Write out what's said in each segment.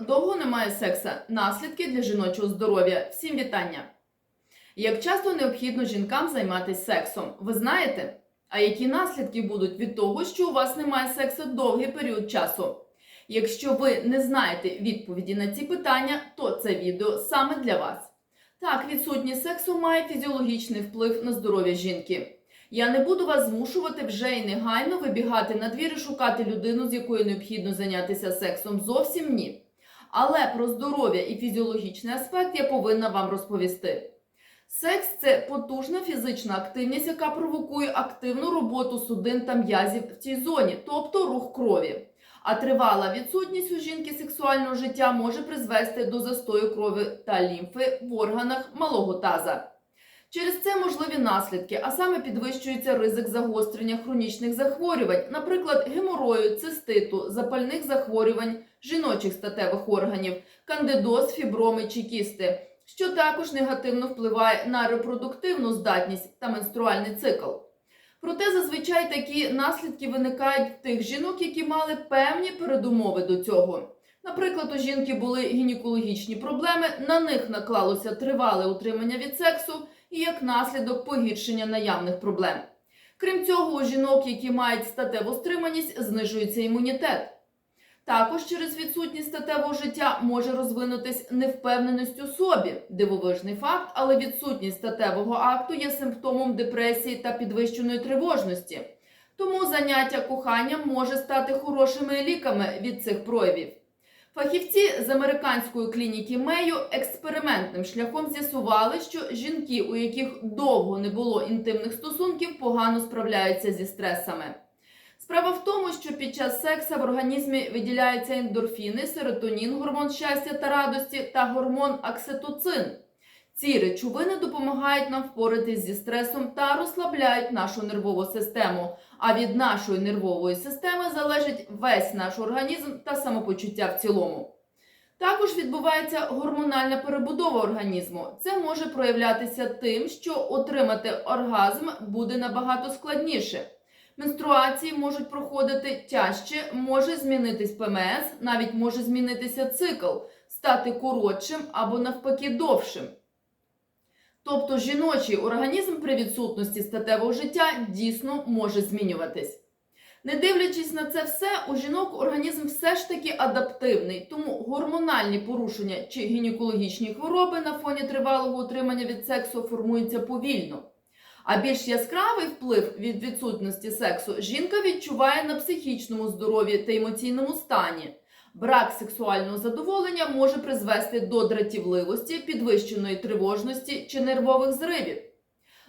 Довго немає секса. Наслідки для жіночого здоров'я. Всім вітання! Як часто необхідно жінкам займатися сексом? Ви знаєте? А які наслідки будуть від того, що у вас немає сексу довгий період часу? Якщо ви не знаєте відповіді на ці питання, то це відео саме для вас. Так, відсутність сексу має фізіологічний вплив на здоров'я жінки. Я не буду вас змушувати вже і негайно вибігати на двір і шукати людину, з якою необхідно зайнятися сексом. Зовсім ні. Але про здоров'я і фізіологічний аспект я повинна вам розповісти. Секс це потужна фізична активність, яка провокує активну роботу судин та м'язів в цій зоні, тобто рух крові. А тривала відсутність у жінки сексуального життя може призвести до застою крові та лімфи в органах малого таза. Через це можливі наслідки, а саме підвищується ризик загострення хронічних захворювань, наприклад, геморою, циститу, запальних захворювань, жіночих статевих органів, кандидоз, фіброми чи кісти, що також негативно впливає на репродуктивну здатність та менструальний цикл. Проте зазвичай такі наслідки виникають в тих жінок, які мали певні передумови до цього. Наприклад, у жінки були гінекологічні проблеми, на них наклалося тривале утримання від сексу і як наслідок погіршення наявних проблем. Крім цього, у жінок, які мають статеву стриманість, знижується імунітет. Також через відсутність статевого життя може розвинутись невпевненість у собі. Дивовижний факт, але відсутність статевого акту є симптомом депресії та підвищеної тривожності. Тому заняття коханням може стати хорошими ліками від цих проявів. Фахівці з американської клініки Мею експериментним шляхом з'ясували, що жінки, у яких довго не було інтимних стосунків, погано справляються зі стресами. Справа в тому, що під час секса в організмі виділяються ендорфіни, серотонін, гормон щастя та радості та гормон окситоцин. Ці речовини допомагають нам впоратись зі стресом та розслабляють нашу нервову систему. А від нашої нервової системи залежить весь наш організм та самопочуття в цілому. Також відбувається гормональна перебудова організму. Це може проявлятися тим, що отримати оргазм буде набагато складніше. Менструації можуть проходити тяжче, може змінитись ПМС, навіть може змінитися цикл, стати коротшим або навпаки довшим. Тобто жіночий організм при відсутності статевого життя дійсно може змінюватись. Не дивлячись на це все, у жінок організм все ж таки адаптивний, тому гормональні порушення чи гінекологічні хвороби на фоні тривалого утримання від сексу формуються повільно. А більш яскравий вплив від відсутності сексу жінка відчуває на психічному здоров'ї та емоційному стані. Брак сексуального задоволення може призвести до дратівливості, підвищеної тривожності чи нервових зривів.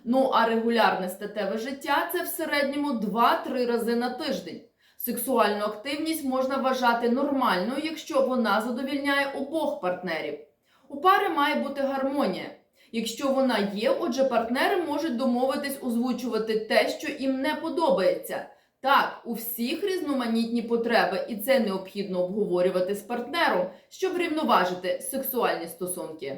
Ну а регулярне статеве життя це в середньому 2-3 рази на тиждень. Сексуальну активність можна вважати нормальною, якщо вона задовільняє обох партнерів. У пари має бути гармонія. Якщо вона є, отже, партнери можуть домовитись озвучувати те, що їм не подобається. Так, у всіх різноманітні потреби, і це необхідно обговорювати з партнером, щоб рівноважити сексуальні стосунки.